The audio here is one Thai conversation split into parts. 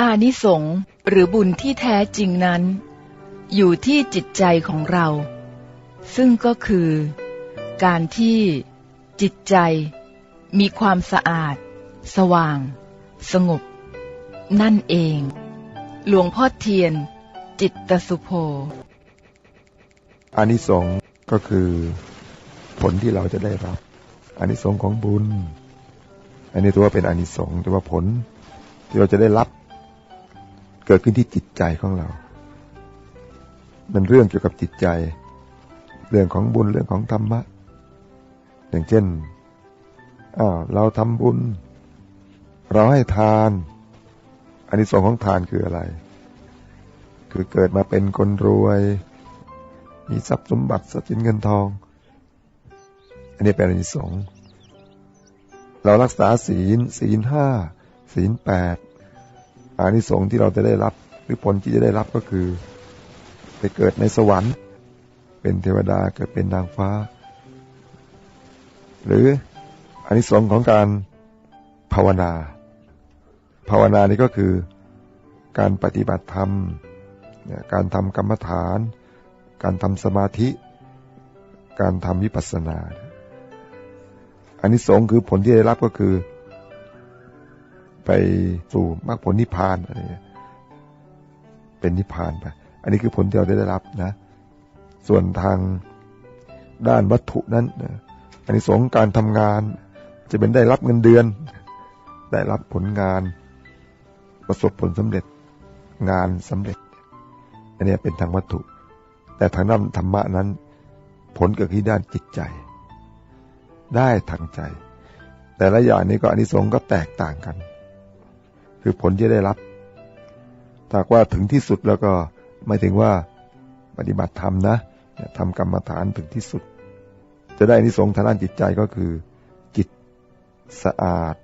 อานิสงส์หรือบุญที่แท้จริงนั้น อยู่ที่จิตใจของเรา ซึ่งก็คือ การที่จิตใจมีความสะอาด สว่าง สงบ นั่นเอง หลวงพ่อเทียน จิตตสุโภอานิสงส์ก็คือผลที่เราจะได้รับอานิสงส์ของบุญ อันนี้ถือว่าเป็นอานิสงส์แต่ว่าผลที่เราจะได้รับ เกิดขึ้นที่จิตใจของเรา มันเรื่องเกี่ยวกับจิตใจ เรื่องของบุญเรื่องของธรรมะ อย่างเช่นอ้าวเราทำบุญ เราให้ทานอานิสงส์ของทานคืออะไร คือเกิดมาเป็นคนรวย มีทรัพย์สมบัติทรัพย์สินเงินทอง อันนี้เป็นอานิสงส์เรารักษาศีล ศีลห้าศีลแปด อานิสงส์ที่เราจะได้รับ หรือผลที่จะได้รับก็คือ ไปเกิดในสวรรค์ เป็นเทวดาเกิดเป็นนางฟ้า หรืออานิสงส์ของการภาวนา ภาวนานี่ก็คือการปฏิบัติธรรม การทำกรรมฐาน การทำสมาธิ การทำวิปัสสนา อันนี้สงคือผลที่ได้รับก็คือ ไปสู่มรรคผลนิพพานอะไรเป็นนิพพานไป อันนี้คือผลที่เราได้รับนะ ส่วนทางด้านวัตถุนั้นอันนี้สงการทำงาน จะเป็นได้รับเงินเดือน ได้รับผลงาน ประสบผลสำเร็จงานสำเร็จ อันนี้เป็นทางวัตถุ แต่ทางด้านธรรมะนั้น ผลเกิดที่ด้านจิตใจ ได้ทางใจ แต่ละอย่างนี้ก็อันิสงส์ก็แตกต่างกัน คือผลที่ได้รับถ้าว่าถึงที่สุดแล้วก็หมายถึงว่าปฏิบัติธรรมนะทำกรรมฐานถึงที่สุด จะได้อนิสงส์ทางด้านจิตใจก็คือ จิตสะอาด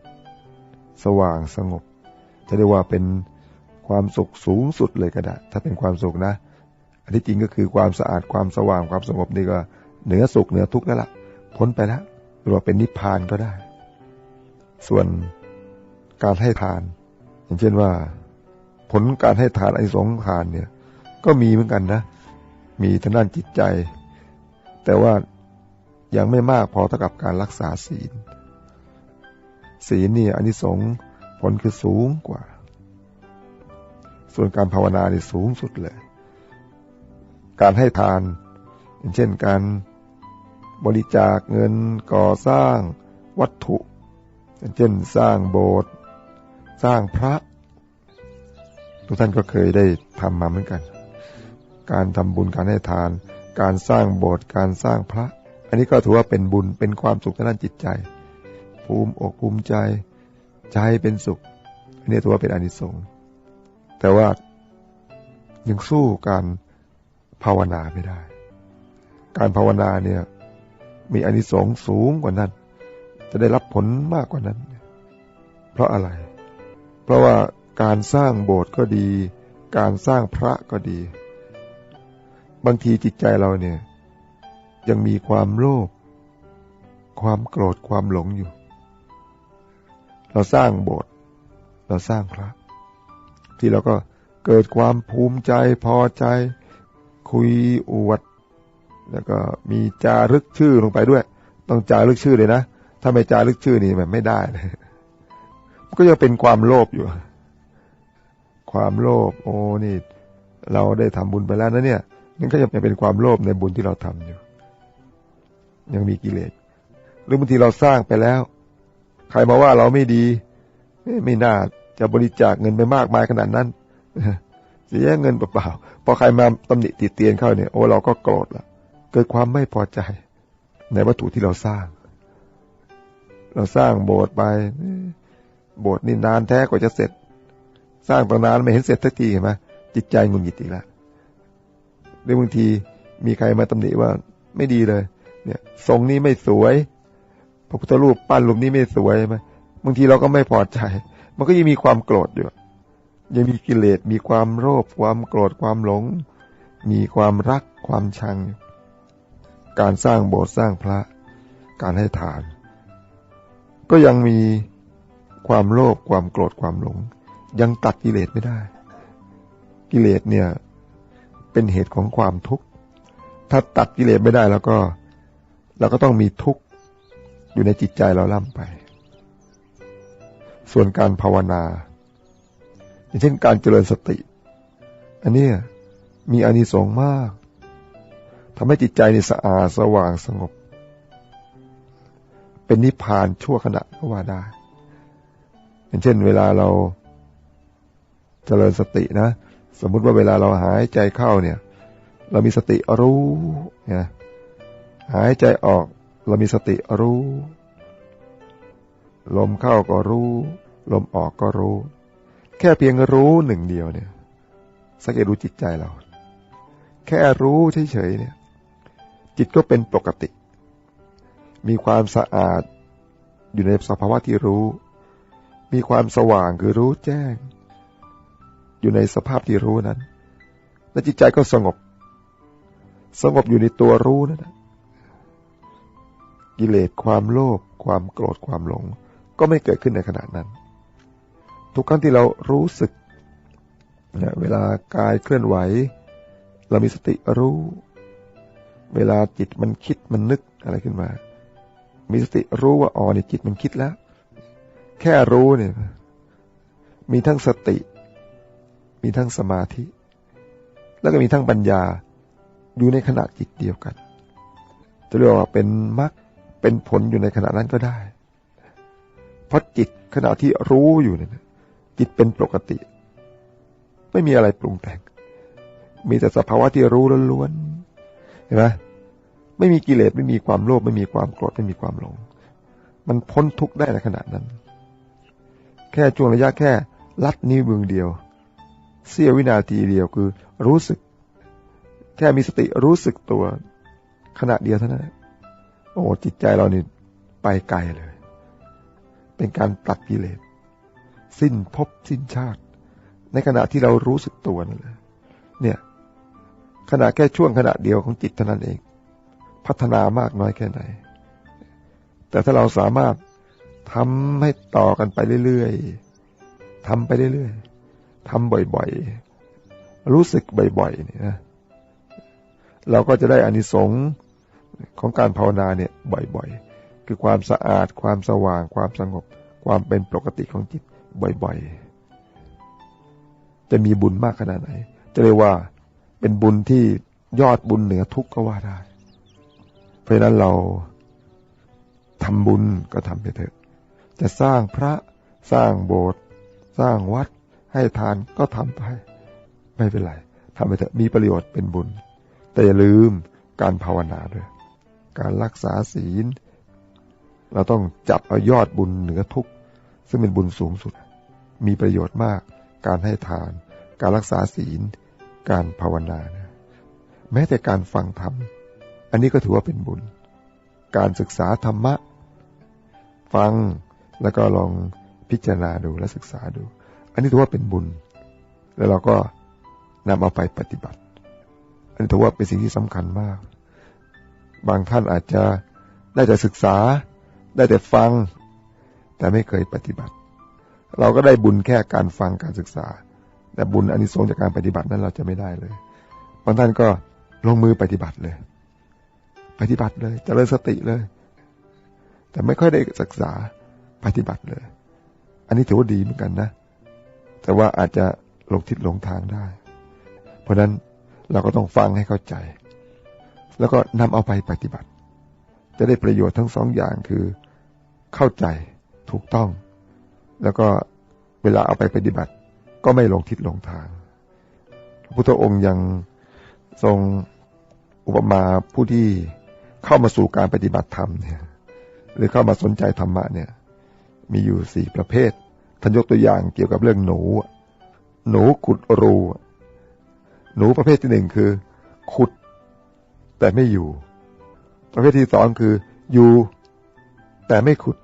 สว่างสงบ จะเรียกว่าเป็นความสุขสูงสุดเลยก็ได้ ถ้าเป็นความสุขนะ อันที่จริงก็คือความสะอาดความสว่างความสงบนี่ก็เหนือสุขเหนือทุกข์แล้วละ่ะ พ้นไปแล้วหรือว่าเป็นนิพพานก็ได้ ส่วนการให้ทาน อย่างเช่นว่า ผลการให้ทานไอสงทานเนี่ย ก็มีเหมือนกันนะ มีทางด้านจิตใจ แต่ว่ายังไม่มากพอเท่ากับการรักษาศีล ศีลนี่อันนี้สงผลคือสูงกว่า ส่วนการภาวนานี่สูงสุดเลย การให้ทานอย่างเช่นการบริจาคเงินก่อสร้างวัตถุอย่างเช่นสร้างโบสถ์ สร้างพระ ทุกท่านก็เคยได้ทำมาเหมือนกัน การทำบุญการให้ทาน การสร้างโบสถ์การสร้างพระ อันนี้ก็ถือว่าเป็นบุญเป็นความสุขทางด้านจิตใจ ภูมิอกภูมิใจใจเป็นสุข อันนี้ถือว่าเป็นอนิสงส์แต่ว่ายังสู้การภาวนาไม่ได้ การภาวนาเนี่ยมีอนิสงส์สูงกว่านั้น จะได้รับผลมากกว่านั้น เพราะอะไร ราะว่าการสร้างโบสถ์ก็ดี การสร้างพระก็ดี บางทีจิตใจเราเนี่ย ยังมีความโลภความโกรธความหลงอยู่ เราสร้างโบสถ์เราสร้างพระ ที่เราก็เกิดความภูมิใจพอใจ คุยอวด แล้วก็มีจารึกชื่อลงไปด้วย ต้องจารึกชื่อเลยนะ ถ้าไม่จารึกชื่อนี่มันไม่ได้เลย ก็จะเป็นความโลภอยู่ ความโลภโอ้นี่ เราได้ทำบุญไปแล้วนะเนี่ยนั่นก็จะเป็นความโลภในบุญที่เราทำอยู่ ยังมีกิเลสหรือบางทีเราสร้างไปแล้ว ใครมาว่าเราไม่ดีไม่น่าจะบริจาคเงินไปมากมายขนาดนั้นเสียเงินเปล่าๆพอใครมาตำหนิติเตียนเข้าเนี่ยโอ้เราก็โกรธละเกิดความไม่พอใจ ในวัตถุที่เราสร้าง เราสร้างโบสถ์ไป โบสถ์นี่นานแท้กว่าจะเสร็จ สร้างตั้งนานไม่เห็นเสร็จสักทีเห็นไหมจิตใจงุนหงิดอีกแล้วหรือบางทีมีใครมาตำหนิว่าไม่ดีเลย เนี่ยทรงนี้ไม่สวย พระพุทธรูปปั้นรูปนี้ไม่สวยไหมบางทีเราก็ไม่พอใจ มันก็ยังมีความโกรธอยู่ ยังมีกิเลสมีความโลภความโกรธความหลง มีความรักความชัง การสร้างโบสถ์สร้างพระ การให้ทาน ก็ยังมี ความโลภความโกรธความหลง ยังตัดกิเลสไม่ได้ กิเลสเนี่ย เป็นเหตุของความทุกข์ ถ้าตัดกิเลสไม่ได้แล้วก็เราก็ต้องมีทุกข์อยู่ในจิตใจเราล่ำไป ส่วนการภาวนาอย่างเช่นการเจริญสติ อันนี้มีอานิสงส์มากทำให้จิตใจนี่สะอาดสว่างสงบ เป็นนิพพานชั่วขณะก็ว่าได้ อย่างเช่น เวลาเราเจริญสตินะ สมมุติว่าเวลาเราหายใจเข้าเนี่ย เรามีสติรู้เนี่ยหายใจออกเรามีสติรู้ ลมเข้าก็รู้ ลมออกก็รู้ แค่เพียงรู้หนึ่งเดียวเนี่ย สังเกตดูจิตใจเรา แค่รู้เฉยๆเนี่ย จิตก็เป็นปกติ มีความสะอาดอยู่ในสภาวะที่รู้ มีความสว่างคือรู้แจ้ง อยู่ในสภาพที่รู้นั้น และจิตใจก็สงบ สงบอยู่ในตัวรู้นั่นกิเลสความโลภความโกรธความหลง ก็ไม่เกิดขึ้นในขณะนั้น ทุกครั้งที่เรารู้สึกเนี่ยเวลากายเคลื่อนไหว เรามีสติรู้ เวลาจิตมันคิดมันนึกอะไรขึ้นมา มีสติรู้ว่าอ๋อนี่จิตมันคิดแล้ว แค่รู้เนี่ยมีทั้งสติ มีทั้งสมาธิ แล้วก็มีทั้งปัญญาอยู่ในขณะจิตเดียวกัน จะเรียกว่าเป็นมรรคเป็นผลอยู่ในขณะนั้นก็ได้ เพราะจิตขณะที่รู้อยู่เนี่ยจิตเป็นปกติ ไม่มีอะไรปรุงแต่ง มีแต่สภาวะที่รู้ล้วนๆเห็นไหมไม่มีกิเลสไม่มีความโลภไม่มีความโกรธไม่มีความหลง มันพ้นทุกข์ได้ในขณะนั้น แค่ช่วงระยะแค่ลัดนิ้วมือเดียว เสี้ยววินาทีเดียวคือรู้สึก แค่มีสติรู้สึกตัว ขณะเดียวเท่านั้นโอ้จิตใจเรานี่ไปไกลเลย เป็นการตัดกิเลสสิ้นภพสิ้นชาติ ในขณะที่เรารู้สึกตัวนั่นแหละเนี่ย ขณะแค่ช่วงขณะเดียวของจิตเท่านั้นเอง พัฒนามากน้อยแค่ไหน แต่ถ้าเราสามารถ ทำให้ต่อกันไปเรื่อยๆทำไปเรื่อยๆทำบ่อยๆ รู้สึกบ่อยๆเนี่ยนะเราก็จะได้อานิสงส์ของการภาวนาเนี่ยบ่อยๆ คือความสะอาด ความสว่าง ความสงบ ความเป็นปกติของจิตบ่อยๆ จะมีบุญมากขนาดไหน จะเรียกว่าเป็นบุญที่ยอดบุญเหนือทุกข์ก็ว่าได้ เพราะนั้นเราทำบุญก็ทำไปเถอะ จะสร้างพระสร้างโบสถ์สร้างวัดให้ทานก็ทำไป ไม่เป็นไรทำไปเถอะมีประโยชน์เป็นบุญ แต่อย่าลืมการภาวนาด้วย การรักษาศีล เราต้องจับเอายอดบุญเหนือทุกซึ่งเป็นบุญสูงสุด มีประโยชน์มาก การให้ทาน การรักษาศีล การภาวนานะแม้แต่การฟังธรรม อันนี้ก็ถือว่าเป็นบุญ การศึกษาธรรมะ ฟัง แล้วก็ลองพิจารณาดูและศึกษาดู อันนี้ถือว่าเป็นบุญ แล้วเราก็นำเอาไปปฏิบัติ อันนี้ถือว่าเป็นสิ่งที่สำคัญมาก บางท่านอาจจะได้แต่ศึกษา ได้แต่ฟัง แต่ไม่เคยปฏิบัติ เราก็ได้บุญแค่การฟังการศึกษา แต่บุญอันนี้ทรงจากการปฏิบัตินั้นเราจะไม่ได้เลย บางท่านก็ลงมือปฏิบัติเลย ปฏิบัติเลยจเจริญสติเลย แต่ไม่ค่อยได้ศึกษา ปฏิบัติเลย อันนี้ถือว่าดีเหมือนกันนะ แต่ว่าอาจจะหลงทิศหลงทางได้ เพราะนั้นเราก็ต้องฟังให้เข้าใจ แล้วก็นำเอาไปปฏิบัติ จะได้ประโยชน์ทั้งสองอย่างคือเข้าใจถูกต้อง แล้วก็เวลาเอาไปปฏิบัติ ก็ไม่หลงทิศหลงทาง พระพุทธองค์ยังทรงอุปมาผู้ที่เข้ามาสู่การปฏิบัติธรรมเนี่ย หรือเข้ามาสนใจธรรมะเนี่ย มีอยู่สี่ประเภท ท่านยกตัวอย่างเกี่ยวกับเรื่องหนู หนูขุดรู หนูประเภทที่หนึ่งคือ ขุด แต่ไม่อยู่ ประเภทที่สองคือ อยู่ แต่ไม่ขุด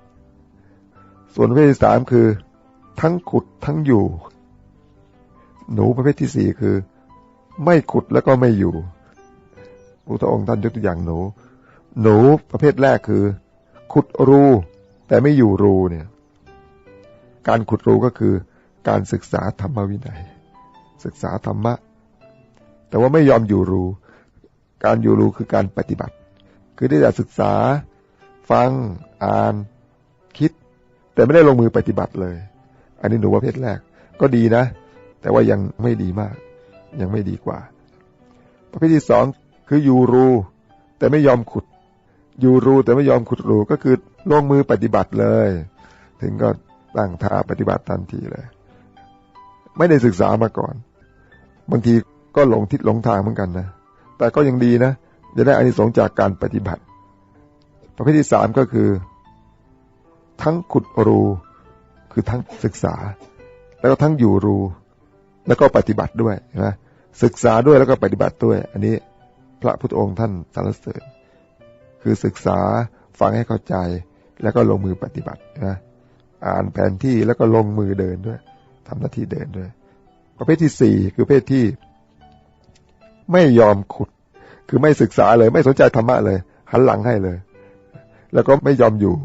ส่วนประเภทที่สามคือ ทั้งขุดทั้งอยู่ หนูประเภทที่สี่คือ ไม่ขุดแล้วก็ไม่อยู่พระองค์ท่านยกตัวอย่างหนู หนูประเภทแรกคือ ขุดรู แต่ไม่อยู่รูเนี่ย การขุดรูก็คือการศึกษาธรรมวินัย ศึกษาธรรมะ แต่ว่าไม่ยอมอยู่รู้ การอยู่รู้คือการปฏิบัติ คือได้แต่ศึกษา ฟัง อ่าน คิด แต่ไม่ได้ลงมือปฏิบัติเลย อันนี้หนูประเภทแรกก็ดีนะ แต่ว่ายังไม่ดีมาก ยังไม่ดีกว่า ประเภทที่สองคืออยู่รู้แต่ไม่ยอมขุด อยู่รู้แต่ไม่ยอมขุดรู้ก็คือลงมือปฏิบัติเลย ถึงก็ ตั้งท่าปฏิบัติทันทีเลย ไม่ได้ศึกษามาก่อน บางทีก็หลงทิศหลงทางเหมือนกันนะ แต่ก็ยังดีนะ จะได้อานิสงส์จากการปฏิบัติ ประเภทที่สามก็คือ ทั้งขุดรูคือทั้งศึกษา แล้วก็ทั้งอยู่รูแล้วก็ปฏิบัติด้วยนะศึกษาด้วยแล้วก็ปฏิบัติด้วย อันนี้พระพุทธองค์ท่านสรรเสริญ คือศึกษาฟังให้เข้าใจแล้วก็ลงมือปฏิบัตินะ อ่านแผนที่แล้วก็ลงมือเดินด้วยทำหน้าที่เดินด้วย ประเภทที่สี่คือประเภทที่ ไม่ยอมขุด คือไม่ศึกษาเลย ไม่สนใจธรรมะเลย หันหลังให้เลย แล้วก็ไม่ยอมอยู่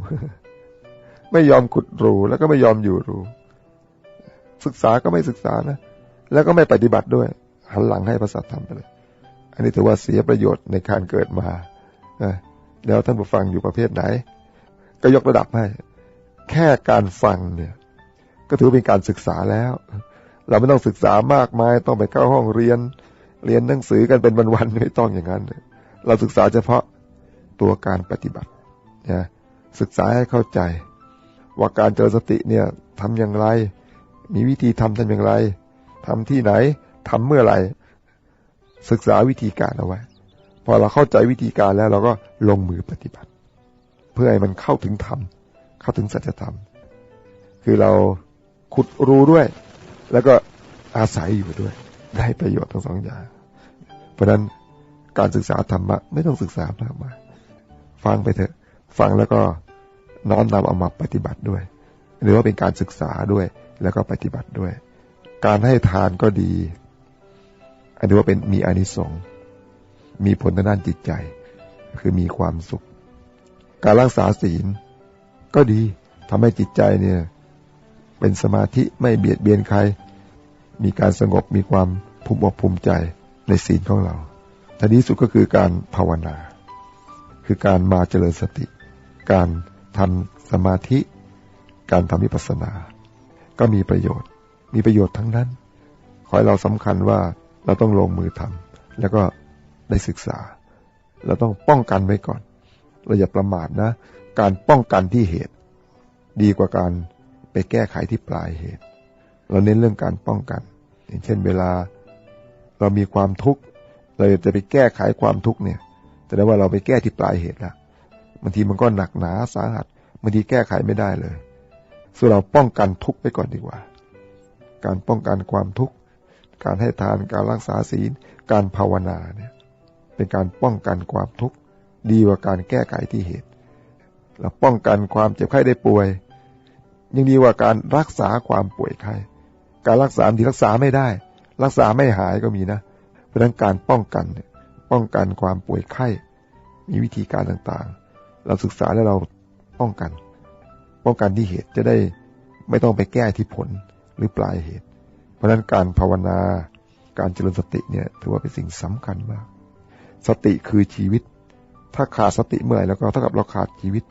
ไม่ยอมขุดรูแล้วก็ไม่ยอมอยู่รูศึกษาก็ไม่ศึกษานะแล้วก็ไม่ปฏิบัติด้วย หันหลังให้พระสัทธรรมไปเลย อันนี้ถือว่าเสียประโยชน์ในการเกิดมาแล้วท่านผู้ฟังอยู่ประเภทไหน ก็ยกระดับให้ แค่การฟังเนี่ย ก็ถือเป็นการศึกษาแล้ว เราไม่ต้องศึกษามากมายต้องไปเข้าห้องเรียน เรียนหนังสือกันเป็นวันๆไม่ต้องอย่างนั้น เราศึกษาเฉพาะตัวการปฏิบัตินะศึกษาให้เข้าใจ ว่าการเจริญสติเนี่ยทำอย่างไร มีวิธีทำทำอย่างไรทำที่ไหนทำเมื่อไหร่ศึกษาวิธีการเอาไว้ พอเราเข้าใจวิธีการแล้วเราก็ลงมือปฏิบัติ เพื่อให้มันเข้าถึงธรรม เข้าถึงสัจธรรม คือเราขุดรู้ด้วย แล้วก็อาศัยอยู่ด้วย ได้ประโยชน์ทั้งสองอย่าง เพราะนั้นการศึกษาธรรมะไม่ต้องศึกษามากมายฟังไปเถอะ ฟังแล้วก็น้อมนำเอามาปฏิบัติด้วย หรือว่าเป็นการศึกษาด้วยแล้วก็ปฏิบัติด้วย การให้ทานก็ดี อันนี้ว่าเป็นมีอานิสงส์มีผลทางด้านจิตใจ คือมีความสุข การรักษาศีล ก็ดีทำให้จิตใจเนี่ย เป็นสมาธิไม่เบียดเบียนใคร มีการสงบมีความภูมิอกภูมิใจในศีลของเราทีนี้สุดก็คือการภาวนา คือการมาเจริญสติ การทำสมาธิ การทำวิปัสสนา ก็มีประโยชน์ มีประโยชน์ทั้งนั้น ขอให้เราสำคัญว่าเราต้องลงมือทำแล้วก็ได้ศึกษา เราต้องป้องกันไว้ก่อน เราอย่าประมาทนะ การป้องกันที่เหตุ ดีกว่าการไปแก้ไขที่ปลายเหตุ เราเน้นเรื่องการป้องกัน อย่างเช่น เวลาเรามีความทุกข์เราจะไปแก้ไขความทุกข์เนี่ยแต่ว่าเราไปแก้ที่ปลายเหตุล้วบางทีมันก็หนักหนาสาหัสบางทีแก้ไขไม่ได้เลยส่วนเราป้องกันทุกข์ไปก่อนดีกว่า การป้องกันความทุกข์ การให้ทานการรักษาศีล การภาวนาเนี่ยเป็นการป้องกันความทุกข์ ดีกว่าการแก้ไขที่เหตุ เราป้องกันความเจ็บไข้ได้ป่วยยังดีกว่าการรักษาความป่วยไข้การรักษาที่รักษาไม่ได้ รักษาไม่หายก็มีนะ เพราะนั้นการป้องกันเนี่ยป้องกันความป่วยไข้ มีวิธีการต่างๆ เราศึกษาแล้วเราป้องกัน ป้องกันที่เหตุจะได้ไม่ต้องไปแก้ที่ผลหรือปลายเหตุ เพราะนั้นการภาวนาการเจริญสติเนี่ยถือว่าเป็นสิ่งสำคัญมาก สติคือชีวิต ถ้าขาดสติเมื่อไหร่แล้วก็เท่ากับเราขาดชีวิต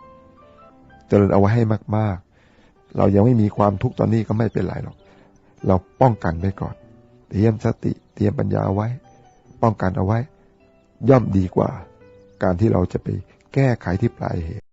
เจริญเอาไว้ให้มาก ๆ เรายังไม่มีความทุกข์ตอนนี้ก็ไม่เป็นไรหรอก เราป้องกันไว้ก่อน เตรียมสติ เตรียมปัญญาไว้ ป้องกันเอาไว้ ย่อมดีกว่า การที่เราจะไปแก้ไขที่ปลายเหตุ